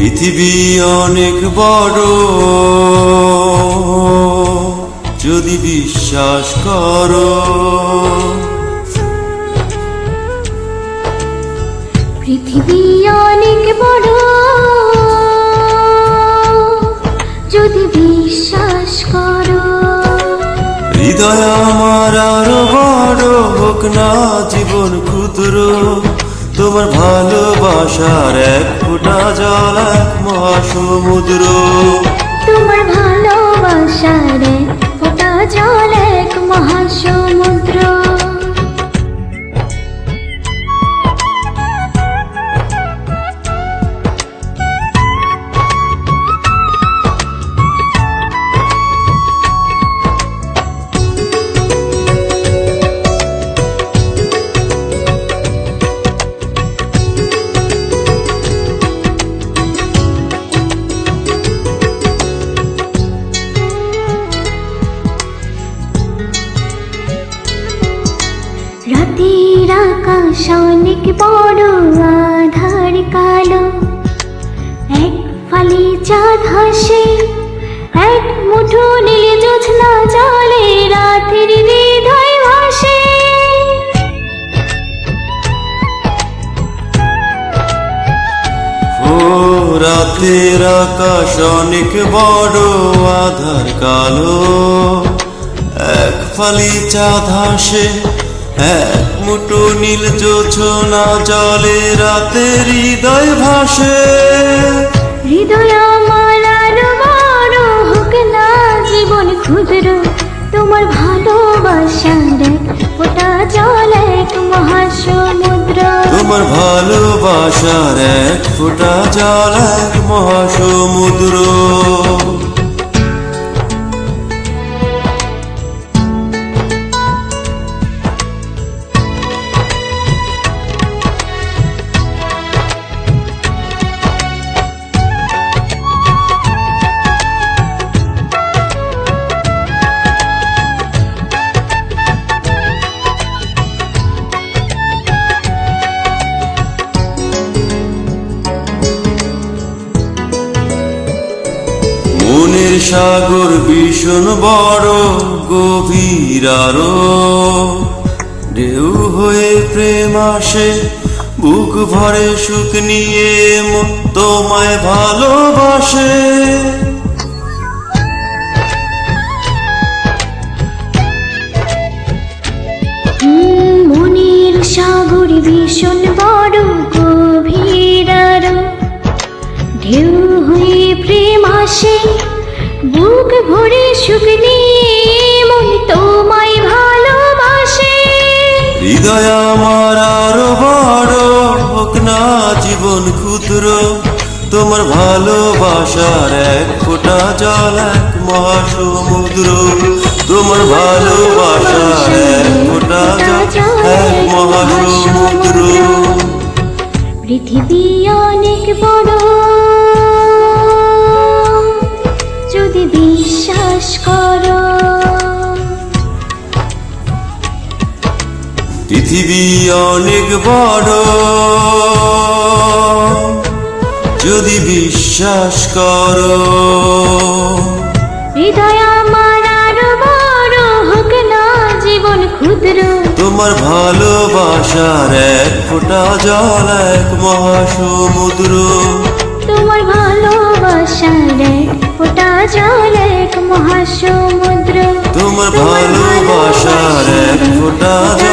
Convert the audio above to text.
পৃথিবী অনেক বড়। যদি বিশ্বাস করো। পৃথিবী অনেক বড়। যদি বিশ্বাস করো। হৃদয় আমার আরও বড়। হোক না জীবন ক্ষুদ্র। তোমার ভালোবাসার এক ফোঁটা জল এক মহাসমুদ্র। তোমার ভালোবাসার এক ফোঁটা জল এক মহাসমুদ্র। আকাশ বড় আধার কালো। এক ফালি চাঁদ হাসে, এক মুঠো নীল জোছনা জলে রাতের হৃদয় ভাসে। রাতের আকাশ অনেক বড় আধার কালো। এক ফালি চাঁদ হাসে এক মুঠো নীল জোছনা জলে রাতের হৃদয় ভাসে। হৃদয় আমার আরও বড় হোক না জীবন ক্ষুদ্র তোমার ভালোবাসার ফোঁটা জল এক মহাসমুদ্র। তোমার ভালোবাসার এক ফোঁটা জল এক মহাসমুদ্র। মনের সাগর ভীষণ বড়, গভীর আরও ঢেউ হয়ে প্রেম আসে, বুক ভরে সুখ নিয়ে তোমায় ভালোবাসে মনের সাগর ভীষণ বড়, গভীর আরও। ঢেউ হয়ে প্রেম আসে বুক ভরে সুখ নিয়ে মন তোমায় ভালোবাসে। হৃদয় আমার আরও বড় হোক না জীবন ক্ষুদ্র তোমার ভালোবাসার এক ফোঁটা জল এক মহাসমুদ্র তোমার ভালোবাসার এক ফোঁটা জল এক মহাসমুদ্র। পৃথিবী অনেক বড় পৃথিবী অনেক বড়। যদি বিশ্বাস করো। হৃদয় আমার আরও বড় হোক না জীবন ক্ষুদ্র। তোমার ভালোবাসার এক ফোঁটা জল এক মহাসমুদ্র। তোমার ভালোবাসার এক ফোঁটা জল এক মহাসমুদ্র। তোমার ভালোবাসার এক ফোঁটা